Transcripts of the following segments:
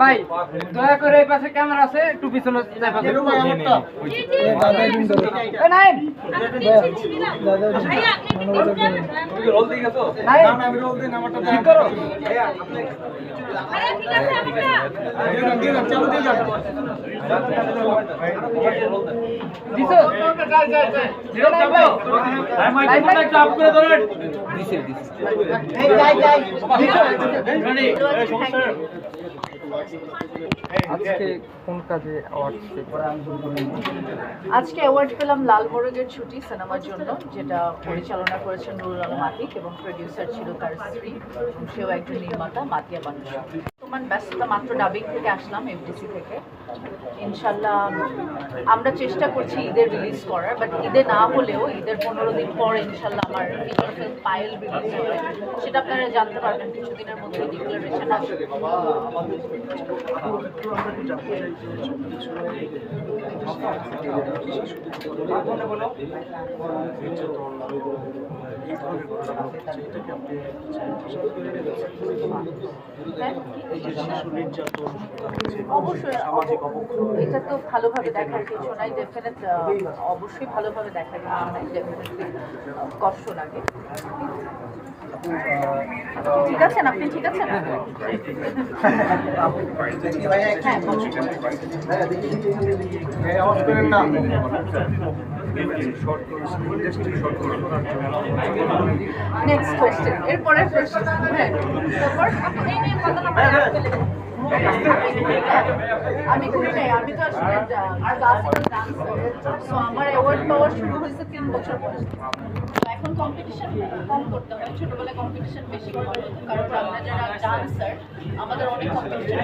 ভাই। দয়া করে এই পাশে ক্যামেরা আছে একটু পিছনে যাই পাশে। এ নাইম নাইম ঠিক করো। দিছো? দিছো আজকে কোন কাজে অ্যাওয়ার্ড আজকে অ্যাওয়ার্ড পেলাম লাল মোরগের ছুটি সিনেমার জন্য, যেটা পরিচালনা করেছেন নুরুল আলম আতিক এবং প্রডিউসার ছিল তার স্ত্রী সেও একজন নির্মাতা, মাতিয়া মানুষ তোমার ব্যস্ততা মাত্র ডাবিং থেকে আসলাম এফডিসি থেকে। ইনশাল্লাহ আমরা চেষ্টা করছি ঈদের রিলিজ করার বাট ঈদে না হলেও ঈদের পনেরো দিন পর ইনশাল্লাহ আমার ফিচার ফিল্ম পায়েল রিলিজ হবে। সেটা আপনারা জানতে পারবেন, কিছুদিনের মধ্যে ডিক্লারেশন আসবে। হ্যাঁ? অবশ্যই এটা তো ভালোভাবে দেখার কিছু নাই ডেফিনেট অবশ্যই ভালোভাবে দেখার কিছু নাই ডেফিনেটলি কষ্ট লাগে ঠিক আছেন আপনি ঠিক আছেন হ্যাঁ। নেক্সট কোয়েশ্চেন এরপরে প্রশ্ন। হ্যাঁ। আমি তো আসলে ক্লাসিক্যাল আমার অ্যাওয়ার্ড শুরু হয়েছে তিন বছর বয়স এখন কম্পিটিশন কম করতে হয়, ছোটবেলায় বেশি করতে হতো, কারণ আমরা যারা ডান্সার আমাদের অনেক কম্পিটিশন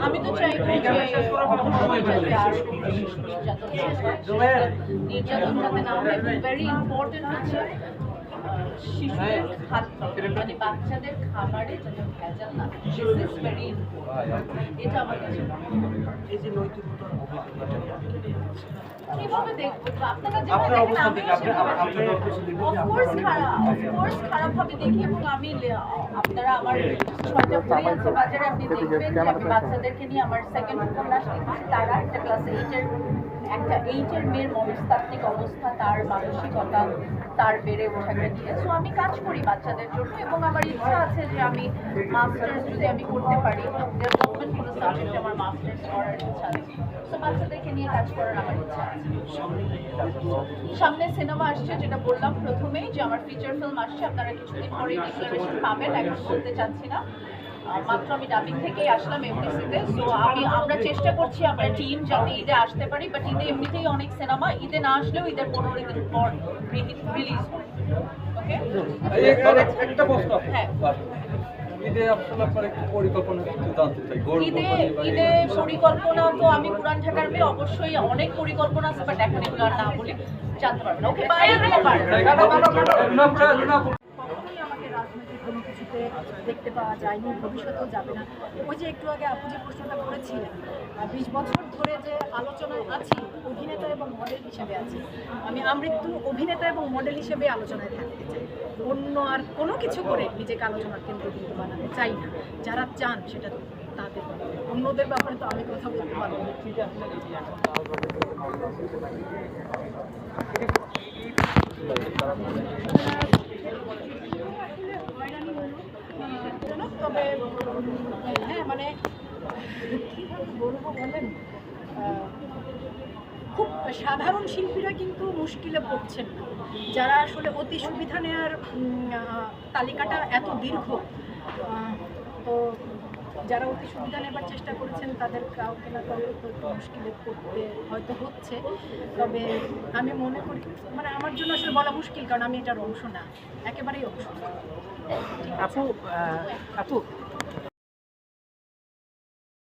আমি তো বেশি নির্যাতন যাতে না হয়। ভেরি ইম্পর্টেন্ট হচ্ছে শিশুদের খাদ্য মানে বাচ্চাদের খাবারে ভেজাল না দিস ভেরি এটা আমার কাছে। কীভাবে দেখব? আপনারা যেভাবে দেখেন আমিও সেভাবে অফকোর্স খারাপ অফকোর্স খারাপ ভাবে দেখি এবং আমি লে- আপনারা আমার ছয়টা বই আছে বাজারে আপনি দেখবেন যে আমি বাচ্চাদেরকে নিয়ে আমার সেকেন্ড উপন্যাস লিখেছি তারা একটা ক্লাস এইটের একটা এইটের মেয়ের মনস্তাত্ত্বিক অবস্থা তার মানসিকতা তার বেড়ে ওঠাকে নিয়ে। সো আমি কাজ করি বাচ্চাদের জন্য এবং আমার ইচ্ছা আছে যে আমি মাস্টার্স যদি আমি করতে পারি ডেভেলপমেন্ট কোনো সাবজেক্টে আমার মাস্টার্স করার ইচ্ছা আছে। সো বাচ্চাদেরকে নিয়ে কাজ করার আমার ইচ্ছা আছে। সামনে সিনেমা আসছে যেটা বললাম প্রথমেই যে আমার ফিচার ফিল্ম আসছে আপনারা কিছুদিন পরে ডিক্লারেশন পাবেন এখন বলতে চাচ্ছি না। মাত্র আমি ডাবিং থেকেই আসলাম এমডিসিতে সো আমি আমরা চেষ্টা করছি আমরা টিম যাতে ঈদে আসতে পারি বাট ঈদে এমনিতেই অনেক সিনেমা ঈদে না আসলেও ঈদের পনেরো দিন পর রিলিজ ওকে একটা প্রশ্ন হ্যাঁ। ঈদে আপনার একটু পরিকল্পনা একটু জানতে চাই। ঈদে ঈদে পরিকল্পনা তো আমি পুরান ঢাকার মেয়ে অবশ্যই অনেক পরিকল্পনা আছে বাট এখন এগুলো আর না বলে জানতে পারবেন ওকে বাই কোনো কিছুতে দেখতে পাওয়া যায়নি, ভবিষ্যতেও যাবে না। ওই যে একটু আগে আপনি যে প্রশ্নটা করেছিলেন বিশ বছর ধরে যে আলোচনায় আছি, অভিনেতা এবং মডেল হিসেবে আছি, আমি আমৃত্যু অভিনেতা এবং মডেল হিসেবে আলোচনায় থাকতে চাই। অন্য আর কোনো কিছু করে নিজেকে আলোচনার কেন্দ্র কেন্দ্রবিন্দু বানাতে চাই না। যারা চান সেটা তাদের অন্যদের ব্যাপারে তো আমি কথা বলতে পারব না তবে হ্যাঁ মানে কীভাবে বলব বলেন? খুব সাধারণ শিল্পীরা কিন্তু মুশকিলে পড়ছেন যারা আসলে অতি সুবিধা নেওয়ার তালিকাটা এত দীর্ঘ তো যারা অতি সুবিধা নেবার চেষ্টা করেছেন, তাদের কাউকে না কাউকে মুশকিলে পড়তে হয়তো হচ্ছে। তবে আমি মনে করি মানে আমার জন্য আসলে বলা মুশকিল, কারণ আমি এটার অংশ না, একেবারেই অংশ আপু আপু